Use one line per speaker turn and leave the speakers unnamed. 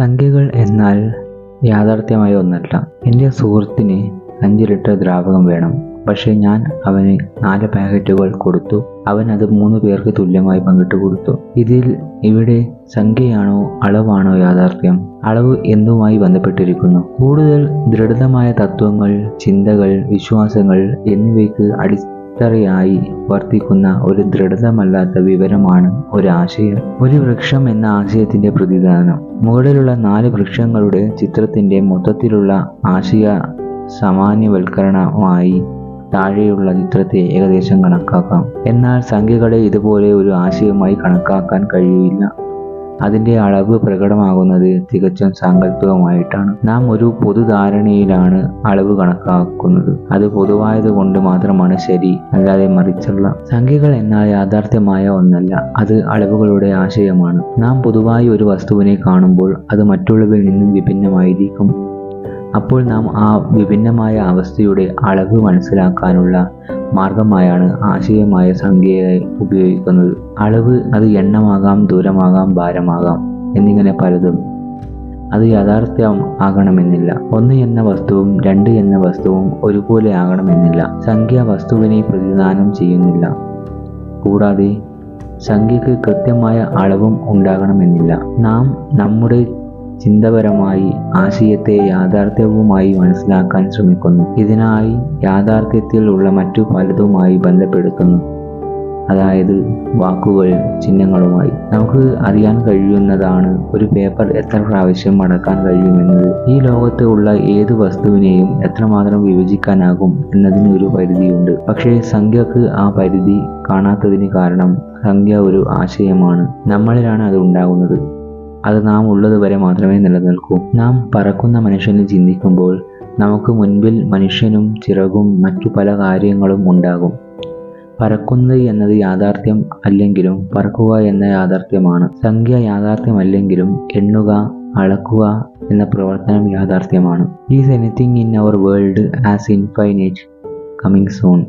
സംഖ്യകൾ എന്നാൽ യാഥാർത്ഥ്യമായ ഒന്നല്ല. എന്റെ സുഹൃത്തിന് അഞ്ച് ലിറ്റർ ദ്രാവകം വേണം. പക്ഷേ ഞാൻ അവന് നാല് പാക്കറ്റുകൾ കൊടുത്തു. അവൻ അത് മൂന്ന് പേർക്ക് തുല്യമായി പങ്കിട്ട് കൊടുത്തു. ഇതിൽ ഇവിടെ സംഖ്യയാണോ അളവാണോ യാഥാർത്ഥ്യം? അളവ് എന്തുമായി ബന്ധപ്പെട്ടിരിക്കുന്നു? കൂടുതൽ ദൃഢതമായ തത്വങ്ങൾ ചിന്തകൾ വിശ്വാസങ്ങൾ എന്നിവയ്ക്ക് അടിത്തറയായി വർത്തിക്കുന്ന ഒരു ദൃഢതമല്ലാത്ത വിവരമാണ് ഒരു ആശയം ഒരു വൃക്ഷം എന്ന ആശയത്തിന്റെ പ്രതിദാനം. മുകളിലുള്ള നാല് വൃക്ഷങ്ങളുടെ ചിത്രത്തിന്റെ മൊത്തത്തിലുള്ള ആശയ സാമാന്യവൽക്കരണമായി താഴെയുള്ള ചിത്രത്തെ ഏകദേശം കണക്കാക്കാം. എന്നാൽ സംഖ്യകളെ ഇതുപോലെ ഒരു ആശയമായി കണക്കാക്കാൻ കഴിയില്ല. അതിന്റെ അളവ് പ്രകടമാകുന്നത് തികച്ചും സാങ്കല്പികമായിട്ടാണ് നാം ഒരു പൊതുധാരണയിലാണ് അളവ് കണക്കാക്കുന്നത്. അത് പൊതുവായത് കൊണ്ട് മാത്രമാണ് ശരി അല്ലാതെ മറിച്ചുള്ള. സംഖ്യകൾ എന്നാൽ യാഥാർത്ഥ്യമായ ഒന്നല്ല അത് അളവുകളുടെ ആശയമാണ്. നാം പൊതുവായി ഒരു വസ്തുവിനെ കാണുമ്പോൾ അത് മറ്റുള്ളവയിൽ നിന്നും വിഭിന്നമായിരിക്കും. അപ്പോൾ നാം ആ വിഭിന്നമായ അവസ്ഥയുടെ അളവ് മനസ്സിലാക്കാനുള്ള മാർഗമായാണ് ആശയമായ സംഖ്യയെ ഉപയോഗിക്കുന്നത്. അളവ് അത് എണ്ണമാകാം ദൂരമാകാം ഭാരമാകാം എന്നിങ്ങനെ പലതും അത് യാഥാർത്ഥ്യം ആകണമെന്നില്ല. ഒന്ന് എന്ന വസ്തുവും രണ്ട് എന്ന വസ്തുവും ഒരുപോലെ ആകണമെന്നില്ല. സംഖ്യ വസ്തുവിനെ പ്രതിദാനം ചെയ്യുന്നില്ല. കൂടാതെ സംഖ്യക്ക് കൃത്യമായ അളവും ഉണ്ടാകണമെന്നില്ല. നാം നമ്മുടെ ചിന്തപരമായി ആശയത്തെ യാഥാർത്ഥ്യവുമായി മനസ്സിലാക്കാൻ ശ്രമിക്കുന്നു. ഇതിനായി യാഥാർത്ഥ്യത്തിൽ ഉള്ള മറ്റു പലതുമായി ബന്ധപ്പെടുത്തുന്നു. അതായത് വാക്കുകൾ ചിഹ്നങ്ങളുമായി. നമുക്ക് അറിയാൻ കഴിയുന്നതാണ് ഒരു പേപ്പർ എത്ര പ്രാവശ്യം മടക്കാൻ കഴിയുമെന്നത്. ഈ ലോകത്ത് ഉള്ള ഏത് വസ്തുവിനെയും എത്രമാത്രം വിഭജിക്കാനാകും എന്നതിന് ഒരു പരിധിയുണ്ട്. പക്ഷേ സംഖ്യക്ക് ആ പരിധി കാണാത്തതിന് കാരണം സംഖ്യ ഒരു ആശയമാണ്. നമ്മളിലാണ് അത് ഉണ്ടാകുന്നത്. അത് നാം ഉള്ളത് വരെ മാത്രമേ നിലനിൽക്കൂ. നാം പറക്കുന്ന മനുഷ്യനെ ചിന്തിക്കുമ്പോൾ നമുക്ക് മുൻപിൽ മനുഷ്യനും ചിറകും മറ്റു പല കാര്യങ്ങളും ഉണ്ടാകും. പറക്കുന്നത് എന്നത് യാഥാർത്ഥ്യം അല്ലെങ്കിലും പറക്കുക എന്ന യാഥാർത്ഥ്യമാണ്. സംഖ്യ യാഥാർത്ഥ്യമല്ലെങ്കിലും എണ്ണുക അളക്കുക എന്ന പ്രവർത്തനം യാഥാർത്ഥ്യമാണ്. Is anything in our world as infinite coming soon